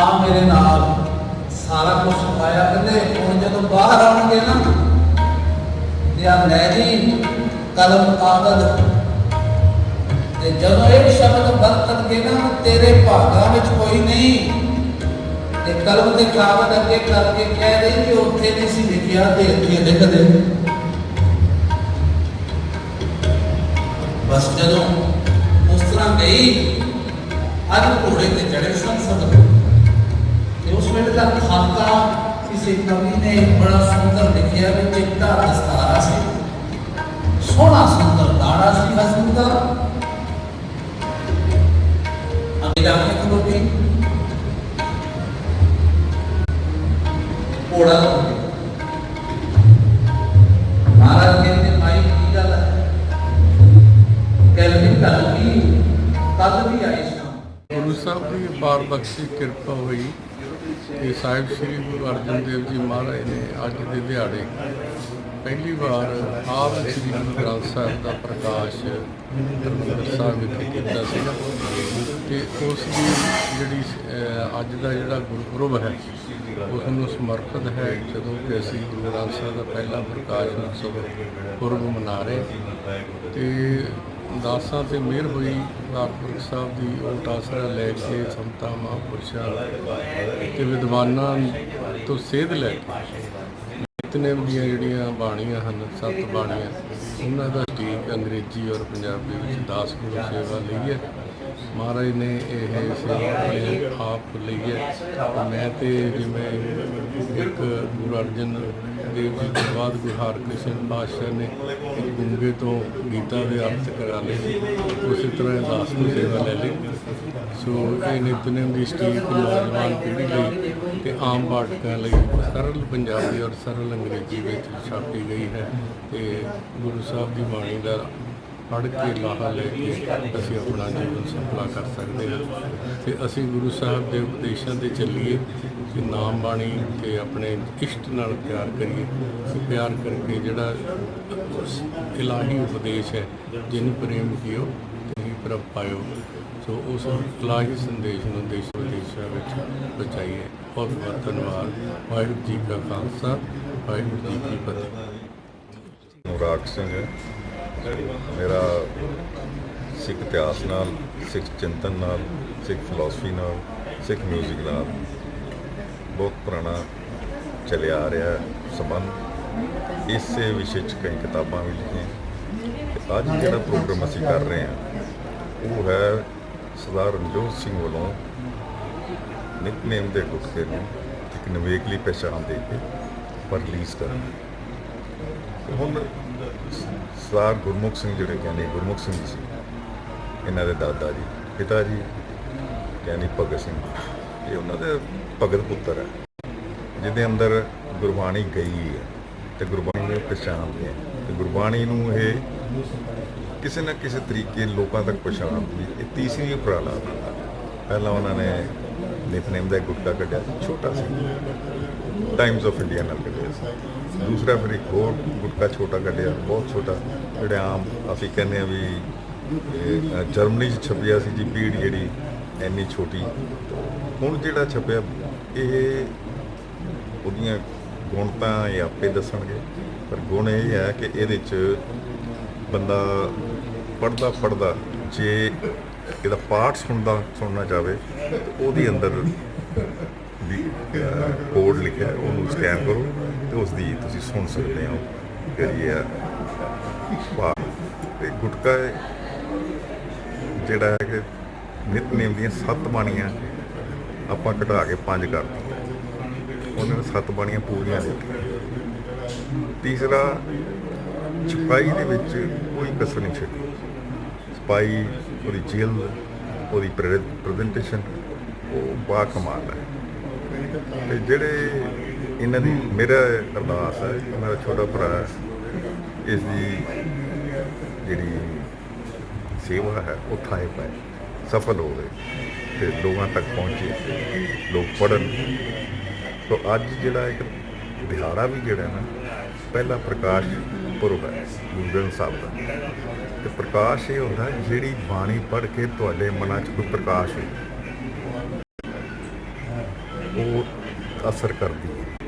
ਆ ਮੇਰੇ ਨਾਲ ਸਾਰਾ ਕੁਝ ਪਾਇਆ ਕਹਿੰਦੇ, ਹੁਣ ਜਦੋਂ ਬਾਹਰ ਆਉਣਗੇ ਨਾ ਤੇ ਲੈ ਜੀ ਕਲਮ, ਕਾਗਜ਼। ਤੇ ਜਦੋਂ ਇਹ ਸ਼ਬਦ ਵਰਤਣਗੇ ਨਾ, ਤੇਰੇ ਭਾਗਾਂ ਵਿੱਚ ਕੋਈ ਨਹੀਂ। ਤੇ ਕਲਮ ਤੇ ਕਾਗਜ਼ ਅੱਗੇ ਕਰਕੇ ਕਹਿ ਦੇ ਕਿ ਉੱਥੇ ਨਹੀਂ ਸੀ ਲਿਖਿਆ ਤੇ ਇੱਥੇ ਲਿਖ ਦੇ ਬਸ ਜਦੋਂ ਉਸ ਤਰ੍ਹਾਂ ਗਈ ਅੱਜ ਘੋੜੇ ਤੇ ਚੜੇ ਸਨ ਸਭ ਤੇ ਕਿਸੇ ਕਵੀ ਨੇ ਬੜਾ ਸੁੰਦਰ ਲਿਖਿਆ ਵੀ ਚਿੱਟਾ ਦਸਤਾਰਾ ਸੀ। ਸੋਹਣਾ ਸੁੰਦਰ ਦਾੜਾ ਸੀ ਹਸਨ ਦਾ ਅਗੇ ਜਾ ਕੇ ਖਲੋਤੀ ਮਹਾਰਾਜ ਕਹਿੰਦੇ ਮਾਈ ਕੀ ਗੱਲ ਹੈ? ਕਹਿੰਦੇ ਗੱਲ ਕੀ ਕਦ ਵੀ ਆਈ ਸ਼ਾਮ ਗੁਰੂ ਸਾਹਿਬ ਦੀ ਅਪਾਰ ਬਖਸ਼ੀ ਕਿਰਪਾ ਹੋਈ। ਕਿ ਸਾਹਿਬ ਸ੍ਰੀ ਗੁਰੂ ਅਰਜਨ ਦੇਵ ਜੀ ਮਹਾਰਾਜ ਨੇ ਅੱਜ ਦੇ ਦਿਹਾੜੇ ਪਹਿਲੀ ਵਾਰ ਆਪ ਸ੍ਰੀ ਗੁਰੂ ਗ੍ਰੰਥ ਸਾਹਿਬ ਦਾ ਪ੍ਰਕਾਸ਼ ਹਰਿਮੰਦਰ ਸਾਹਿਬ ਵਿਖੇ ਕੀਤਾ ਸੀ ਤੇ ਉਸ ਦੀ ਜਿਹੜੀ ਅੱਜ ਦਾ ਜਿਹੜਾ ਗੁਰਪੁਰਬ ਹੈ ਉਸ ਨੂੰ ਸਮਰਪਿਤ ਹੈ ਜਦੋਂ ਕਿ ਅਸੀਂ ਗੁਰੂ ਗ੍ਰੰਥ ਸਾਹਿਬ ਦਾ ਪਹਿਲਾ ਪ੍ਰਕਾਸ਼ ਉਤਸਵ ਪੁਰਬ ਮਨਾ ਰਹੇ ਤੇ ਦਾਸਾਂ ਤੇ ਮਿਹਰ ਹੋਈ ਕਾਰਪੁਰਖ ਸਾਹਿਬ ਦੀ ਓਟ ਆਸਰਾ ਲੈ ਕੇ ਸੰਤਾਂ, ਮਹਾਂਪੁਰਸ਼ਾਂ ਤੇ ਵਿਦਵਾਨਾਂ ਤੋਂ ਸੇਧ ਲੈ ਕੇ ਨਿਤਨੇਮ ਦੀਆਂ ਜਿਹੜੀਆਂ ਬਾਣੀਆਂ ਹਨ, ਸੱਤ ਬਾਣੀਆਂ, ਉਹਨਾਂ ਦਾ ਠੀਕ ਅੰਗਰੇਜ਼ੀ ਔਰ ਪੰਜਾਬੀ ਵਿੱਚ ਦਾਸ ਗੁਰੂ ਸੇਵਾ ਲਈ ਹੈ। ਮਹਾਰਾਜ ਨੇ ਇਹ ਸੇਵਾ ਆਪਣੇ ਆਪ ਲਈ ਹੈ। ਮੈਂ ਤੇ ਜਿਵੇਂ ਇੱਕ ਗੁਰੂ ਅਰਜਨ ਦੇਵ ਜੀ ਤੋਂ ਬਾਅਦ ਗੁਰੂ ਹਰਕ੍ਰਿਸ਼ਨ ਪਾਤਸ਼ਾਹ ਨੇ ਇੱਕ ਗੁੰਗੇ ਤੋਂ ਗੀਤਾ ਦੇ ਅਰਥ ਕਰਾ ਲਏ। ਉਸੇ ਤਰ੍ਹਾਂ ਇਹ ਦਾਸ ਦੀ ਸੇਵਾ ਲੈ ਲਈ। ਸੋ ਇਹ ਨਿਤਨੇਮ ਦੀ ਸਟੀਕ ਨੌਜਵਾਨ ਪੀੜ੍ਹੀ ਲਈ ਤੇ ਆਮ ਪਾਠਕਾਂ ਲਈ ਸਰਲ ਪੰਜਾਬੀ ਔਰ ਸਰਲ ਅੰਗਰੇਜ਼ੀ ਵਿੱਚ ਛਾਪੀ ਗਈ ਹੈ। ਤੇ ਗੁਰੂ ਸਾਹਿਬ ਦੀ ਬਾਣੀ ਦਾ ਪੜ੍ਹ ਕੇ ਲਾਹਾ ਲੈ ਕੇ ਅਸੀਂ ਆਪਣਾ ਜੀਵਨ ਸਫਲਾ ਕਰ ਸਕਦੇ ਹਾਂ। ਤੇ ਅਸੀਂ ਗੁਰੂ ਸਾਹਿਬ ਦੇ ਉਪਦੇਸ਼ਾਂ ਤੇ ਚੱਲੀਏ ਕਿ ਨਾਮ ਬਾਣੀ ਤੇ ਆਪਣੇ ਇਸ਼ਟ ਨਾਲ ਪਿਆਰ ਕਰੀਏ। ਤੇ ਪਿਆਰ ਕਰਕੇ ਜਿਹੜਾ ਇਲਾਹੀ ਉਪਦੇਸ਼ ਹੈ ਜਿਹਨੂੰ ਪ੍ਰੇਮ ਕੀਓ ਤੇ ਪ੍ਰਭ ਪਾਇਓ। ਸੋ ਉਸ ਇਲਾਹੀ ਸੰਦੇਸ਼ ਨੂੰ ਦੇਸ਼ ਵਿਦੇਸ਼ਾਂ ਵਿੱਚ ਪਹੁੰਚਾਈਏ। ਬਹੁਤ ਬਹੁਤ ਧੰਨਵਾਦ। ਵਾਹਿਗੁਰੂ ਜੀ ਕਾ ਖਾਲਸਾ, ਵਾਹਿਗੁਰੂ ਜੀ ਕੀ ਫਤਿਹ। ਮੁਰਾਦ ਸਿੰਘ ਹੈ। ਮੇਰਾ ਸਿੱਖ ਇਤਿਹਾਸ ਨਾਲ, ਸਿੱਖ ਚਿੰਤਨ ਨਾਲ, ਸਿੱਖ ਫਿਲਾਸਫੀ ਨਾਲ, ਸਿੱਖ ਮਿਊਜ਼ਿਕ ਨਾਲ ਬਹੁਤ ਪੁਰਾਣਾ ਚੱਲਿਆ ਆ ਰਿਹਾ ਸੰਬੰਧ। ਇਸੇ ਵਿਸ਼ੇ 'ਚ ਕਈ ਕਿਤਾਬਾਂ ਵੀ ਲਿਖੀਆਂ। ਤੇ ਅੱਜ ਜਿਹੜਾ ਪ੍ਰੋਗਰਾਮ ਅਸੀਂ ਕਰ ਰਹੇ ਹਾਂ, ਉਹ ਹੈ ਸਰਦਾਰ ਰਣਜੋਤ ਸਿੰਘ ਵੱਲੋਂ ਨਿਕਨੇਮ ਦੇ ਗੁਟਕੇ ਨੂੰ ਇੱਕ ਨਵੇਕਲੀ ਪਛਾਣ ਦੇ ਕੇ ਪਰ ਰਿਲੀਜ਼ ਕਰਨਾ ਹੁਣ ਸਰਦਾਰ ਗੁਰਮੁਖ ਸਿੰਘ ਜਿਹੜੇ ਕਹਿੰਦੇ ਗੁਰਮੁਖ ਸਿੰਘ ਜੀ ਸੀ ਇਹਨਾਂ ਦੇ ਦਾਦਾ ਜੀ ਪਿਤਾ ਜੀ ਕਹਿੰਦੇ ਭਗਤ ਸਿੰਘ ਇਹ ਉਹਨਾਂ ਦੇ ਭਗਤ ਪੁੱਤਰ ਹੈ ਜਿਹਦੇ ਅੰਦਰ ਗੁਰਬਾਣੀ ਗਈ ਹੈ ਤੇ ਗੁਰਬਾਣੀ ਨੂੰ ਪਛਾਣਦੇ ਹੈ ਤੇ ਗੁਰਬਾਣੀ ਨੂੰ ਇਹ ਕਿਸੇ ਨਾ ਕਿਸੇ ਤਰੀਕੇ ਲੋਕਾਂ ਤੱਕ ਪਹੁੰਚਾਉਣ ਦੀ ਇਹ ਤੀਸਰੀ ਉਪਰਾਲਾ ਪਹਿਲਾਂ ਉਹਨਾਂ ਨੇ ਨਿਤਨੇਮ ਦਾ ਇੱਕ ਗੁਟਕਾ ਕੱਢਿਆ ਸੀ, ਛੋਟਾ ਸੀ ਟਾਈਮਸ ਆਫ ਇੰਡੀਆ ਨਾਲ ਕੱਢਿਆ ਸੀ। ਦੂਸਰਾ ਫਿਰ ਇੱਕ ਹੋਰ ਗੁਟਕਾ ਛੋਟਾ ਕੱਢਿਆ ਬਹੁਤ ਛੋਟਾ ਜਿਹੜੇ ਆਮ ਅਸੀਂ ਕਹਿੰਦੇ ਆ ਵੀ ਇਹ, ਜਰਮਨੀ 'ਚ ਛਪਿਆ ਸੀ ਜੀ ਪੀੜ ਜਿਹੜੀ ਇੰਨੀ ਛੋਟੀ। ਹੁਣ ਜਿਹੜਾ ਛਪਿਆ ਇਹ ਉਹਦੀਆਂ ਗੁਣ ਤਾਂ ਇਹ ਆਪੇ ਦੱਸਣਗੇ। ਪਰ ਗੁਣ ਇਹ ਹੈ ਕਿ ਇਹਦੇ 'ਚ ਬੰਦਾ ਪੜਦਾ ਪੜਦਾ ਜੇ ਇਹਦਾ ਪਾਠ ਸੁਣਦਾ ਸੁਣਨਾ ਚਾਹਵੇ ਉਹਦੀ ਅੰਦਰ ਵੀ ਕੋਡ ਲਿਖਿਆ ਉਹਨੂੰ ਸਕੈਨ ਕਰੋ। ਤੇ ਉਸ ਦੀ ਤੁਸੀਂ ਸੁਣ ਸਕਦੇ ਹੋ ਕਰੀਏ ਪਾਠ ਤੇ ਗੁਟਕਾ ਜਿਹੜਾ ਹੈ ਕਿ ਨਿਤਨੇਮ ਦੀਆਂ ਸੱਤ ਬਾਣੀਆਂ ਆਪਾਂ ਘਟਾ ਕੇ ਪੰਜ ਕਰ ਦਿੱਤੀਆਂ। ਉਹਨਾਂ ਨੇ ਸੱਤ ਬਾਣੀਆਂ ਪੂਰੀਆਂ ਦਿੱਤੀਆਂ। ਤੀਸਰਾ, ਛਪਾਈ ਦੇ ਵਿੱਚ ਕੋਈ ਕਸਰ ਨਹੀਂ ਛੱਡੀ। ਛਪਾਈ, ਉਹਦੀ ਜਿਲਦ, ਉਹਦੀ ਪ੍ਰੈਜੈਂਟੇਸ਼ਨ, ਉਹ ਬਾ ਕਮਾਲ ਹੈ। ਤੇ ਜਿਹੜੇ ਇਹਨਾਂ ਦੀ, ਮੇਰਾ ਅਰਦਾਸ ਹੈ ਕਿ ਮੇਰਾ ਛੋਟਾ ਭਰਾ ਇਸ ਦੀ ਜਿਹੜੀ ਸੇਵਾ ਹੈ, ਉਹ ਥਾਏ ਪਾਏ। ਸਫਲ ਹੋਵੇ ਤੇ ਲੋਕਾਂ ਤੱਕ ਪਹੁੰਚੇ। ਲੋਕ ਪੜਨ ਤੋ ਅੱਜ ਜਿਹੜਾ ਇੱਕ ਦਿਹਾੜਾ ਵੀ ਜਿਹੜਾ ਨਾ, ਪਹਿਲਾ ਪ੍ਰਕਾਸ਼ ਪੁਰਬ ਹੈ, ਗੁਰੂ ਗ੍ਰੰਥ ਸਾਹਿਬ ਦਾ। ਤੇ ਪ੍ਰਕਾਸ਼ ਇਹ ਹੁੰਦਾ ਜਿਹੜੀ ਬਾਣੀ ਪੜ੍ਹ ਕੇ ਤੁਹਾਡੇ ਮਨਾਂ 'ਚ ਕੋਈ ਪ੍ਰਕਾਸ਼ ਹੋਵੇ, ਉਹ ਅਸਰ ਕਰਦੀ ਹੈ।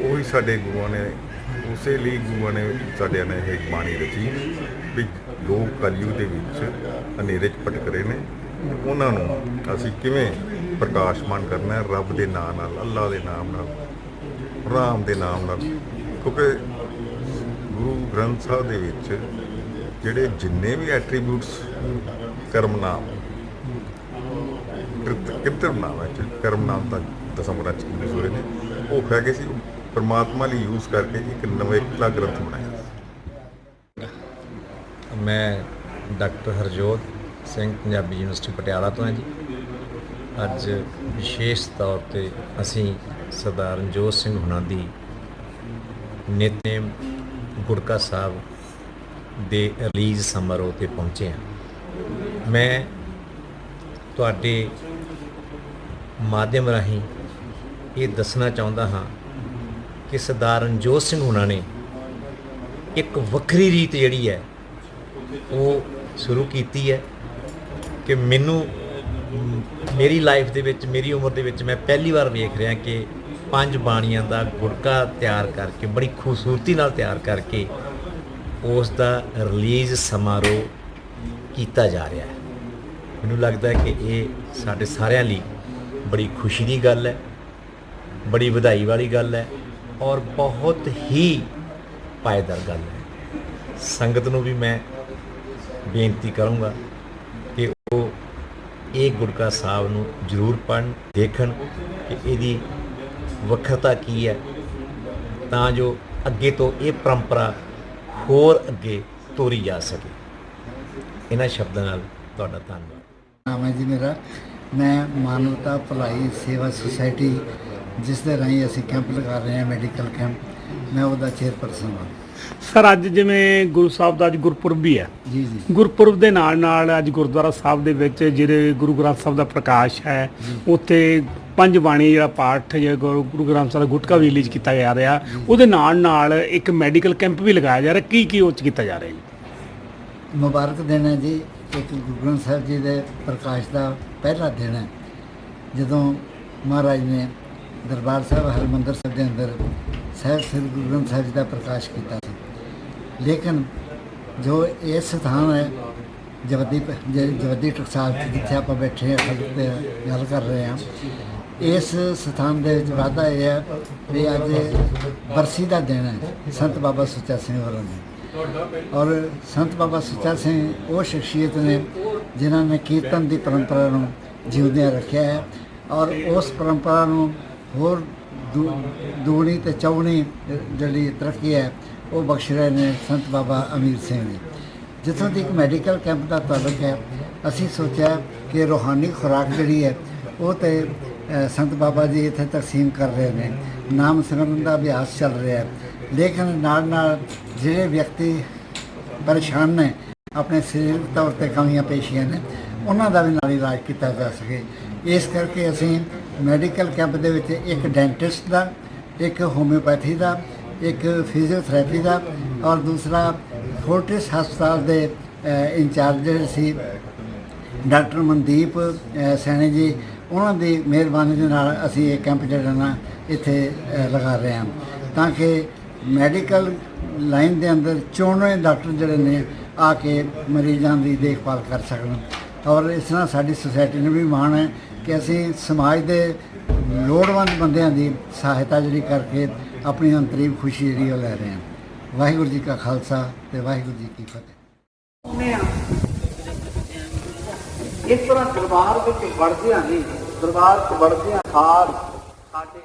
ਉਹੀ ਸਾਡੇ ਗੁਰੂਆਂ ਨੇ, ਉਸੇ ਲਈ ਗੁਰੂਆਂ ਨੇ ਸਾਡਿਆਂ ਨੇ ਇਹ ਬਾਣੀ ਰਚੀ ਵੀ ਲੋਕ ਕਲਯੁਗ ਦੇ ਵਿੱਚ ਹਨੇਰੇ 'ਚ ਭਟਕ ਰਹੇ ਨੇ। ਉਹਨਾਂ ਨੂੰ ਅਸੀਂ ਕਿਵੇਂ ਪ੍ਰਕਾਸ਼ਮਾਨ ਕਰਨਾ ਹੈ? ਰੱਬ ਦੇ ਨਾਮ ਨਾਲ, ਅੱਲਾ ਦੇ ਨਾਮ ਨਾਲ, ਰਾਮ ਦੇ ਨਾਮ ਨਾਲ। ਕਿਉਂਕਿ ਗੁਰੂ ਗ੍ਰੰਥ ਸਾਹਿਬ ਦੇ ਵਿੱਚ ਜਿਹੜੇ ਜਿੰਨੇ ਵੀ ਐਟਰੀਬਿਊਟਸ, ਕਰਮ ਨਾਮ, ਕਿਰਤ ਕਿਰਤਮ ਨਾਮ ਹੈ, ਕਰਮ ਨਾਮ ਤਾਂ ਦਸਮ ਰਚ ਹੋਏ ਨੇ, ਉਹ ਹੈਗੇ ਸੀ। ਪਰਮਾਤਮਾ ਲਈ ਯੂਜ਼ ਕਰਕੇ ਇੱਕ ਨਵੇਕਲਾ ਗ੍ਰੰਥ ਬਣਾਇਆ। ਮੈਂ ਡਾਕਟਰ ਹਰਜੋਤ ਸਿੰਘ, ਪੰਜਾਬੀ ਯੂਨੀਵਰਸਿਟੀ ਪਟਿਆਲਾ ਤੋਂ ਹਾਂ ਜੀ। ਅੱਜ ਵਿਸ਼ੇਸ਼ ਤੌਰ ਤੇ ਅਸੀਂ ਸਰਦਾਰ ਰਣਜੋਤ ਸਿੰਘ ਹੁਣਾਂ ਦੀ ਨਿਤਨੇਮ ਗੁਰਕਾ ਸਾਹਿਬ ਦੇ ਰਿਲੀਜ਼ ਸਮਾਰੋਹ ਤੇ ਪਹੁੰਚੇ ਹਾਂ। ਮੈਂ ਤੁਹਾਡੇ ਮਾਧਿਅਮ ਰਾਹੀਂ ਇਹ ਦੱਸਣਾ ਚਾਹੁੰਦਾ ਹਾਂ ਕਿ ਸਰਦਾਰ ਰਣਜੋਤ ਸਿੰਘ ਹੁਣਾਂ ਨੇ ਇੱਕ ਵੱਖਰੀ ਰੀਤ ਜਿਹੜੀ ਹੈ, ਉਹ ਸ਼ੁਰੂ ਕੀਤੀ ਹੈ ਕਿ ਮੈਨੂੰ, ਮੇਰੀ ਲਾਈਫ ਦੇ ਵਿੱਚ, ਮੇਰੀ ਉਮਰ ਦੇ ਵਿੱਚ ਮੈਂ ਪਹਿਲੀ ਵਾਰ ਵੇਖ ਰਿਹਾ ਕਿ ਪੰਜ ਬਾਣੀਆਂ ਦਾ ਗੁੜਕਾ ਤਿਆਰ ਕਰਕੇ, ਬੜੀ ਖੂਬਸੂਰਤੀ ਨਾਲ ਤਿਆਰ ਕਰਕੇ ਉਸ ਦਾ ਰਿਲੀਜ਼ ਸਮਾਰੋਹ ਕੀਤਾ ਜਾ ਰਿਹਾ ਹੈ। ਮੈਨੂੰ ਲੱਗਦਾ ਹੈ ਕਿ ਇਹ ਸਾਡੇ ਸਾਰਿਆਂ ਲਈ ਬੜੀ ਖੁਸ਼ੀ ਦੀ ਗੱਲ ਹੈ, ਬੜੀ ਵਧਾਈ ਵਾਲੀ ਗੱਲ ਹੈ। ਔਰ ਬਹੁਤ ਹੀ ਪਾਇਦਾਰ ਗੱਲ ਹੈ। ਸੰਗਤ ਨੂੰ ਵੀ ਮੈਂ ਬੇਨਤੀ ਕਰੂੰਗਾ ਕਿ ਉਹ ਇਹ ਗੁਰਕਾ ਸਾਹਿਬ ਨੂੰ ਜ਼ਰੂਰ ਪੜ੍ਹਨ, ਦੇਖਣ ਕਿ ਇਹਦੀ ਵੱਖਰਤਾ ਕੀ ਹੈ। ਤਾਂ ਜੋ ਅੱਗੇ ਤੋਂ ਇਹ ਪਰੰਪਰਾ ਹੋਰ ਅੱਗੇ ਤੋਰੀ ਜਾ ਸਕੇ। ਇਹਨਾਂ ਸ਼ਬਦਾਂ ਨਾਲ ਤੁਹਾਡਾ ਧੰਨਵਾਦ। ਨਾਮ ਹੈ ਜੀ ਮੇਰਾ। ਮੈਂ ਮਾਨਵਤਾ ਭਲਾਈ ਸੇਵਾ ਸੁਸਾਇਟੀ ਜਿਸ ਦੇ ਰਾਹੀਂ ਅਸੀਂ ਕੈਂਪ ਲਗਾ ਰਹੇ ਹਾਂ ਮੈਡੀਕਲ ਕੈਂਪ ਮੈਂ ਉਹਦਾ ਚੇਅਰਪਰਸਨ ਹਾਂ। ਸਰ ਅੱਜ ਜਿਵੇਂ ਗੁਰੂ ਸਾਹਿਬ ਦਾ ਅੱਜ ਗੁਰਪੁਰਬ ਵੀ ਹੈ। ਜੀ ਜੀ। ਗੁਰਪੁਰਬ ਦੇ ਨਾਲ ਨਾਲ ਅੱਜ ਗੁਰਦੁਆਰਾ ਸਾਹਿਬ ਦੇ ਵਿੱਚ ਜਿਹੜੇ ਗੁਰੂ ਗ੍ਰੰਥ ਸਾਹਿਬ ਦਾ ਪ੍ਰਕਾਸ਼ ਹੈ ਉੱਥੇ ਪੰਜ ਬਾਣੀ ਜਿਹੜਾ ਪਾਠ ਜਿਹੜਾ ਗੁਰੂ ਗੁਰੂ ਗ੍ਰੰਥ ਸਾਹਿਬ ਦਾ ਗੁਟਕਾ ਵੀ ਰਿਲੀਜ਼ ਕੀਤਾ ਜਾ ਰਿਹਾ। ਉਹਦੇ ਨਾਲ ਨਾਲ ਇੱਕ ਮੈਡੀਕਲ ਕੈਂਪ ਵੀ ਲਗਾਇਆ ਜਾ ਰਿਹਾ। ਕੀ ਕੀ ਉਹ 'ਚ ਕੀਤਾ ਜਾ ਰਿਹਾ ਜੀ? ਮੁਬਾਰਕ ਦਿਨ ਹੈ ਜੀ ਇੱਕ ਗੁਰੂ ਗ੍ਰੰਥ ਸਾਹਿਬ ਜੀ ਦੇ ਪ੍ਰਕਾਸ਼ ਦਾ ਪਹਿਲਾ ਦਿਨ ਹੈ। ਜਦੋਂ ਮਹਾਰਾਜ ਨੇ ਦਰਬਾਰ ਸਾਹਿਬ ਹਰਿਮੰਦਰ ਸਾਹਿਬ ਦੇ ਅੰਦਰ ਸਾਹਿਬ ਸ੍ਰੀ ਗੁਰੂ ਗ੍ਰੰਥ ਸਾਹਿਬ ਜੀ ਦਾ ਪ੍ਰਕਾਸ਼ ਕੀਤਾ ਸੀ। ਲੇਕਿਨ ਜੋ ਇਹ ਸਥਾਨ ਹੈ, ਜਵਦੀ ਜ- ਜਵਦੀ ਟਕਸਾਲ ਜਿੱਥੇ ਆਪਾਂ ਬੈਠੇ ਹਾਂ ਖੜ੍ਹ ਤੇ ਗੱਲ ਕਰ ਰਹੇ ਹਾਂ, ਇਸ ਸਥਾਨ ਦੇ ਵਿੱਚ ਵਾਧਾ ਇਹ ਹੈ ਵੀ ਅੱਜ ਬਰਸੀ ਦਾ ਦਿਨ ਹੈ, ਸੰਤ ਬਾਬਾ ਸੁੱਚਾ ਸਿੰਘ ਹੋਰਾਂ ਔਰ ਸੰਤ ਬਾਬਾ ਸੁੱਚਾ ਸਿੰਘ ਉਹ ਸ਼ਖਸੀਅਤ ਨੇ, ਜਿਨ੍ਹਾਂ ਨੇ ਕੀਰਤਨ ਦੀ ਪਰੰਪਰਾ ਨੂੰ ਜਿਉਂਦਿਆਂ ਰੱਖਿਆ ਹੈ। ਔਰ ਉਸ ਪਰੰਪਰਾ ਨੂੰ ਹੋਰ ਦੂ- ਦੂਣੀ ਤੇ ਚੌਣੀ ਜਿਹੜੀ ਤਰੱਕੀ ਹੈ, ਉਹ ਬਖਸ਼ ਰਹੇ ਨੇ ਸੰਤ ਬਾਬਾ ਅਮੀਰ ਸਿੰਘ ਨੇ ਜਿੱਥੋਂ ਦੀ ਇੱਕ ਮੈਡੀਕਲ ਕੈਂਪ ਦਾ ਤਾਲੁਕ ਹੈ, ਅਸੀਂ ਸੋਚਿਆ ਕਿ ਰੋਹਾਨੀ ਖੁਰਾਕ ਜਿਹੜੀ ਹੈ, ਉਹ ਤੇ ਸੰਤ ਬਾਬਾ ਜੀ ਇੱਥੇ ਤਕਸੀਮ ਕਰ ਰਹੇ ਨੇ। ਨਾਮ ਸਿਮਰਨ ਦਾ ਅਭਿਆਸ ਚੱਲ ਰਿਹਾ ਹੈ। ਲੇਕਿਨ ਨਾਲ ਨਾਲ ਜਿਹੜੇ ਵਿਅਕਤੀ ਪਰੇਸ਼ਾਨ ਨੇ, ਆਪਣੇ ਸਰੀਰਕ ਤੌਰ ਤੇ ਕਮੀਆਂ ਪੇਸ਼ੀਆਂ ਨੇ, ਉਹਨਾਂ ਦਾ ਵੀ ਨਾਲ ਇਲਾਜ ਕੀਤਾ ਜਾ ਸਕੇ। ਇਸ ਕਰਕੇ ਅਸੀਂ ਮੈਡੀਕਲ ਕੈਂਪ ਦੇ ਵਿੱਚ ਇੱਕ ਡੈਂਟਿਸਟ ਦਾ ਇੱਕ ਹੋਮਿਓਪੈਥੀ ਦਾ ਇੱਕ ਫਿਜ਼ੀਓਥੈਰੇਪੀ ਦਾ ਔਰ ਦੂਸਰਾ ਫੋਰਟਿਸ ਹਸਪਤਾਲ ਦੇ ਇੰਚਾਰਜ ਜਿਹੜੇ ਸੀ ਡਾਕਟਰ ਮਨਦੀਪ ਅ, ਸੈਣੀ ਜੀ ਉਹਨਾਂ ਦੀ ਮਿਹਰਬਾਨੀ ਦੇ ਨਾਲ ਅਸੀਂ ਇਹ ਕੈਂਪ ਜਿਹੜਾ ਨਾ ਇੱਥੇ ਲਗਾ ਰਹੇ ਹਾਂ। ਤਾਂ ਕਿ ਮੈਡੀਕਲ ਲਾਈਨ ਦੇ ਅੰਦਰ ਚੋਣਵੇਂ ਡਾਕਟਰ ਜਿਹੜੇ ਨੇ ਆ ਕੇ ਮਰੀਜ਼ਾਂ ਦੀ ਦੇਖਭਾਲ ਕਰ ਸਕਣ। ਔਰ ਇਸ ਤਰ੍ਹਾਂ ਸਾਡੀ ਸੁਸਾਇਟੀ ਨੂੰ ਵੀ ਮਾਣ ਹੈ ਕਿ ਅਸੀਂ ਸਮਾਜ ਦੇ ਲੋੜਵੰਦ ਬੰਦਿਆਂ ਦੀ ਸਹਾਇਤਾ ਜਿਹੜੀ ਕਰਕੇ ਆਪਣੀ ਅੰਤਰੀਮ ਖੁਸ਼ੀ ਜਿਹੜੀ ਉਹ ਲੈ ਰਹੇ ਹਾਂ। ਵਾਹਿਗੁਰੂ ਜੀ ਕਾ ਖਾਲਸਾ ਤੇ ਵਾਹਿਗੁਰੂ ਜੀ ਕੀ ਫਤਿਹ। ਇਸ ਤਰ੍ਹਾਂ ਦਰਬਾਰ ਵਿੱਚ ਵੜਦਿਆਂ ਨਹੀਂ ਦਰਬਾਰ 'ਚ ਵੜਦਿਆਂ ਖਾਰ ਸਾਡੇ